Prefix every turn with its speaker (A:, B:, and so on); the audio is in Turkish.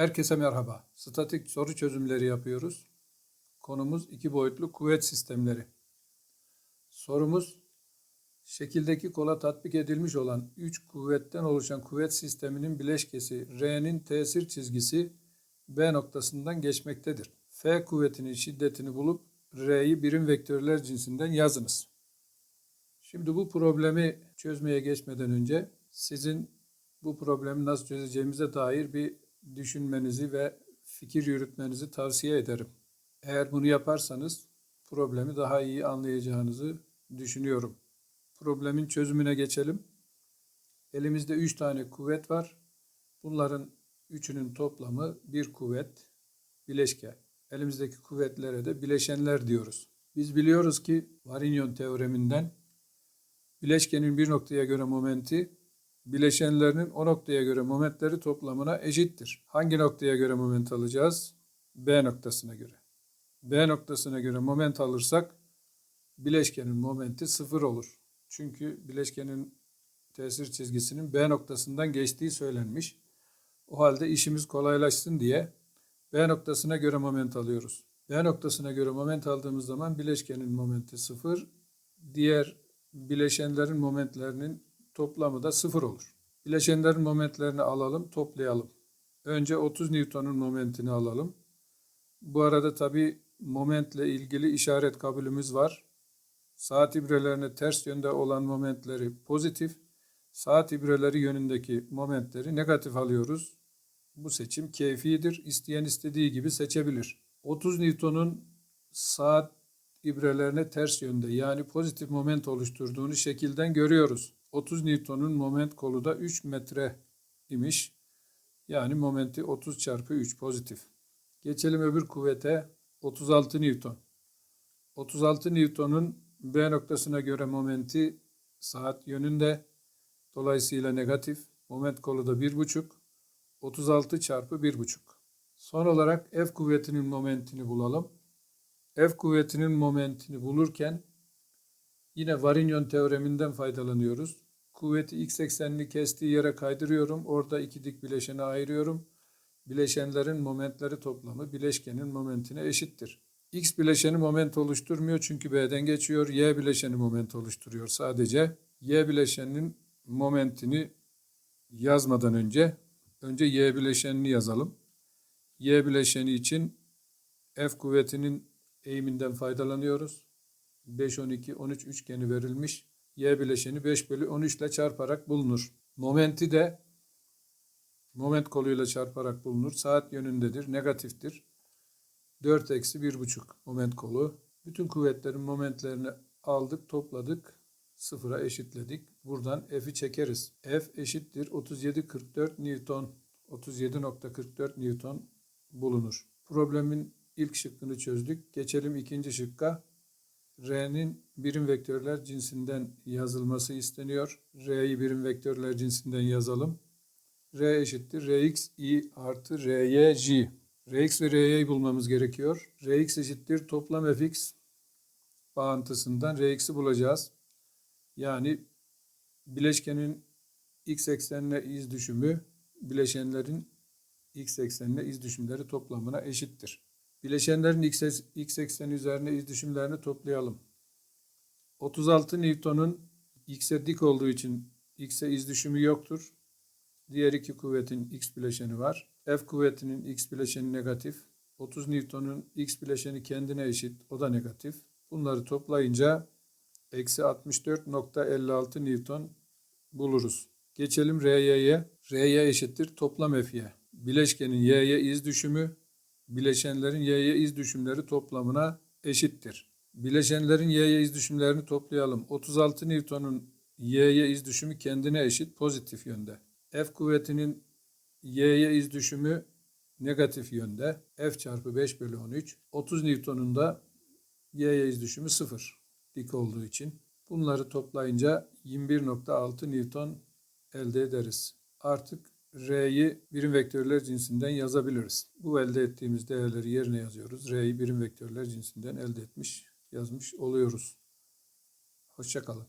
A: Herkese merhaba. Statik soru çözümleri yapıyoruz. Konumuz iki boyutlu kuvvet sistemleri. Sorumuz şekildeki kola tatbik edilmiş olan 3 kuvvetten oluşan kuvvet sisteminin bileşkesi R'nin tesir çizgisi B noktasından geçmektedir. F kuvvetinin şiddetini bulup R'yi birim vektörler cinsinden yazınız. Şimdi bu problemi çözmeye geçmeden önce sizin bu problemi nasıl çözeceğimize dair bir düşünmenizi ve fikir yürütmenizi tavsiye ederim. Eğer bunu yaparsanız problemi daha iyi anlayacağınızı düşünüyorum. Problemin çözümüne geçelim. Elimizde 3 tane kuvvet var. Bunların üçünün toplamı bir kuvvet, bileşke. Elimizdeki kuvvetlere de bileşenler diyoruz. Biz biliyoruz ki Varignon teoreminden bileşkenin bir noktaya göre momenti bileşenlerinin o noktaya göre momentleri toplamına eşittir. Hangi noktaya göre moment alacağız? B noktasına göre. B noktasına göre moment alırsak bileşkenin momenti sıfır olur. Çünkü bileşkenin tesir çizgisinin B noktasından geçtiği söylenmiş. O halde işimiz kolaylaşsın diye B noktasına göre moment alıyoruz. B noktasına göre moment aldığımız zaman bileşkenin momenti sıfır, diğer bileşenlerin momentlerinin toplamı da sıfır olur. Bileşenlerin momentlerini alalım, toplayalım. Önce 30 Newton'un momentini alalım. Bu arada tabi momentle ilgili işaret kabulümüz var. Saat ibrelerine ters yönde olan momentleri pozitif, saat ibreleri yönündeki momentleri negatif alıyoruz. Bu seçim keyfidir. İsteyen istediği gibi seçebilir. 30 Newton'un saat ibrelerine ters yönde yani pozitif moment oluşturduğunu şekilden görüyoruz. 30 Newton'un moment kolu da 3 metre imiş. Yani momenti 30 çarpı 3 pozitif. Geçelim öbür kuvvete 36 Newton. 36 Newton'un B noktasına göre momenti saat yönünde. Dolayısıyla negatif. Moment kolu da 1,5. 36 çarpı 1,5. Son olarak F kuvvetinin momentini bulalım. F kuvvetinin momentini bulurken yine Varignon teoreminden faydalanıyoruz. Kuvveti x eksenini kestiği yere kaydırıyorum. Orada iki dik bileşeni ayırıyorum. Bileşenlerin momentleri toplamı bileşkenin momentine eşittir. X bileşeni moment oluşturmuyor çünkü B'den geçiyor. Y bileşeni moment oluşturuyor sadece. Y bileşeninin momentini yazmadan önce önce Y bileşenini yazalım. Y bileşeni için F kuvvetinin eğiminden faydalanıyoruz. 5, 12, 13 üçgeni verilmiş. Y bileşeni 5 bölü 13 ile çarparak bulunur. Momenti de moment koluyla çarparak bulunur. Saat yönündedir, negatiftir. 4 eksi 1,5 moment kolu. Bütün kuvvetlerin momentlerini aldık, topladık. Sıfıra eşitledik. Buradan F'i çekeriz. F eşittir 37,44 Newton. 37.44 Newton bulunur. Problemin ilk şıkkını çözdük. Geçelim ikinci şıkka. R'nin birim vektörler cinsinden yazılması isteniyor. R'yi birim vektörler cinsinden yazalım. R eşittir Rx i artı Ry j. Rx ve Ry'yi bulmamız gerekiyor. Rx eşittir toplam fx bağıntısından Rx'i bulacağız. Yani bileşkenin x eksenine iz düşümü bileşenlerin x eksenine iz düşümleri toplamına eşittir. Bileşenlerin x, ekseni üzerine iz düşümlerini toplayalım. 36 Newton'un x'e dik olduğu için x'e iz düşümü yoktur. Diğer iki kuvvetin x bileşeni var. F kuvvetinin x bileşeni negatif. 30 Newton'un x bileşeni kendine eşit. O da negatif. Bunları toplayınca eksi 64.56 Newton buluruz. Geçelim Ry'ye. Ry eşittir toplam F'ye. Bileşkenin y'ye iz düşümü bileşenlerin y'ye iz düşümleri toplamına eşittir. Bileşenlerin y'ye iz düşümlerini toplayalım. 36 Newton'un y'ye iz düşümü kendine eşit pozitif yönde. F kuvvetinin y'ye iz düşümü negatif yönde. F çarpı 5 bölü 13. 30 Newton'un da y'ye iz düşümü 0 dik olduğu için. Bunları toplayınca 21.6 Newton elde ederiz. Artık R'yi birim vektörler cinsinden yazabiliriz. Bu elde ettiğimiz değerleri yerine yazıyoruz. R'yi birim vektörler cinsinden elde etmiş, yazmış oluyoruz. Hoşçakalın.